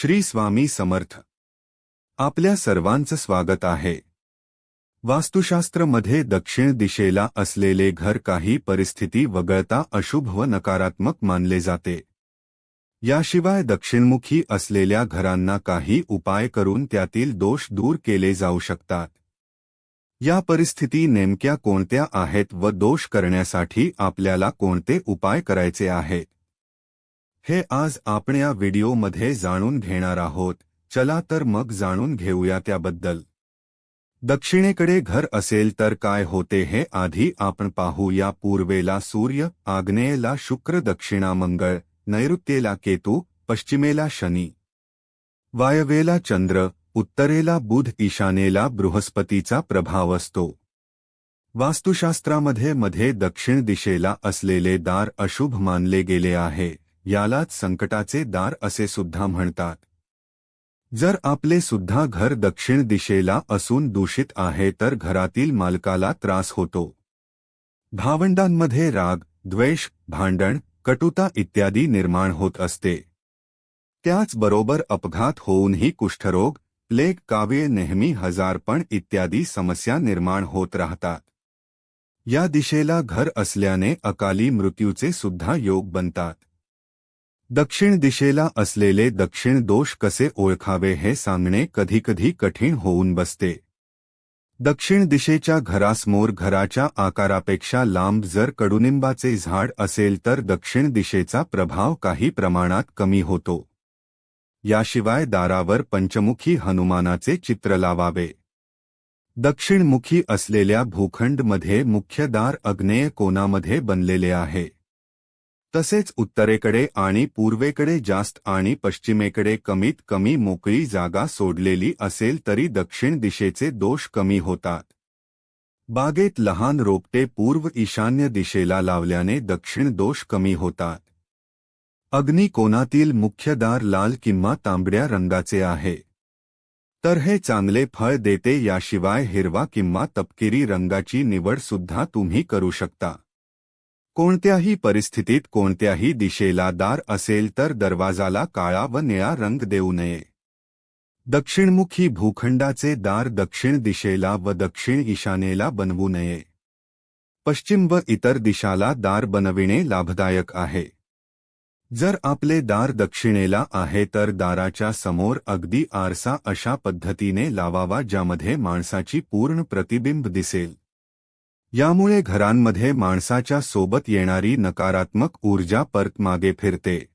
श्री स्वामी समर्थ. आपल्या सर्वांचं स्वागत आहे. वास्तुशास्त्रमध्ये दक्षिण दिशेला असलेले घर काही परिस्थिती वगळता अशुभ व नकारात्मक मानले जाते. याशिवाय दक्षिणमुखी असलेल्या घरांना काही उपाय करून त्यातील दोष दूर केले जाऊ शकतात. या परिस्थिती नेमक्या कोणत्या आहेत व दोष करण्यासाठी आपल्याला कोणते उपाय करायचे आहेत? हे आज आपण या व्हिडिओमध्ये जाणून घेणार आहोत. चला तर मग जाणून घेऊया त्याबद्दल. दक्षिणेकडे घर असेल तर काय होते हे आधी आपण पाहू. या पूर्वेला सूर्य आग्नेयला शुक्र दक्षिणा मंगळ नैऋत्येला केतू पश्चिमेला शनी. वायवेला चंद्र उत्तरेला बुध ईशानेला बृहस्पतीचा प्रभाव असतो. वास्तुशास्त्रामध्ये मध्ये दक्षिण दिशेला असलेले दार अशुभ मानले गेले आहे. यालाच संकटाचे दार असे सुद्धा म्हणतात. जर आपले सुद्धा घर दक्षिण दिशेला असून दूषित आहे तर घरातील मालकाला त्रास होतो. भावंडांमध्ये राग द्वेष भांडण कटुता इत्यादी निर्माण होत असते. त्याचबरोबर अपघात होऊनही कुष्ठरोग प्लेग काव्ये नेहमी हजारपण इत्यादी समस्या निर्माण होत राहतात. या दिशेला घर असल्याने अकाली मृत्यूचे सुद्धा योग बनतात. दक्षिण दिशेला असलेले दक्षिण दोष कसे ओळखावे हे सांगणे कधीकधी कठीण होऊन बसते. दक्षिण दिशेच्या घरासमोर घराच्या आकारापेक्षा लांब जर कडुनिंबाचे झाड असेल तर दक्षिण दिशेचा प्रभाव काही प्रमाणात कमी होतो. याशिवाय दारावर पंचमुखी हनुमानाचे चित्र लावावे. दक्षिणमुखी असलेल्या भूखंडमध्ये मुख्य दार अग्नेय कोनामध्ये बनलेले आहे. तसेच उत्तरेकडे आणि पूर्वेकडे जास्त आणि पश्चिमेकडे कमीत कमी मोकळी जागा सोडलेली असेल तरी दक्षिण दिशेचे दोष कमी होतात. बागेत लहान रोपटे पूर्व ईशान्य दिशेला लावल्याने दक्षिण दोष कमी होतात. अग्निकोनातील मुख्य दार लाल किंवा तांबड्या रंगाचे आहे. तर हे चांगले फळ देते याशिवाय हिरवा किंवा तपकिरी रंगाची निवड सुद्धा तुम्ही करू शकता. कोणत्याही परिस्थितीत कोणत्याही दिशेला दार असेल तर दरवाजाला काळा व निळा रंग देऊ नये. दक्षिणमुखी भूखंडाचे दार दक्षिण दिशेला व दक्षिण ईशानेला बनवू नये. पश्चिम व इतर दिशाला दार बनविणे लाभदायक आहे. जर आपले दार दक्षिणेला आहे तर दाराच्या समोर अगदी आरसा अशा पद्धतीने लावावा ज्यामध्ये माणसाची पूर्ण प्रतिबिंब दिसेल. यामुळे घरांमध्ये माणसाच्या सोबत येणारी नकारात्मक ऊर्जा परत मागे फिरते.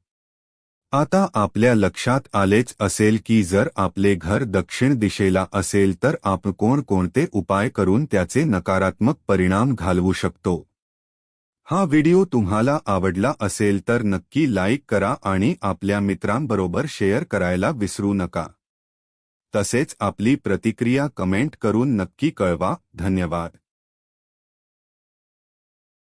आता आपल्या लक्षात आलेच असेल की जर आपले घर दक्षिण दिशेला असेल तर आपण कोणकोणते उपाय करून त्याचे नकारात्मक परिणाम घालवू शकतो? हा व्हिडिओ तुम्हाला आवडला असेल तर नक्की लाईक करा आणि आपल्या मित्रांबरोबर शेअर करायला विसरू नका. तसेच आपली प्रतिक्रिया कमेंट करून नक्की कळवा. धन्यवाद.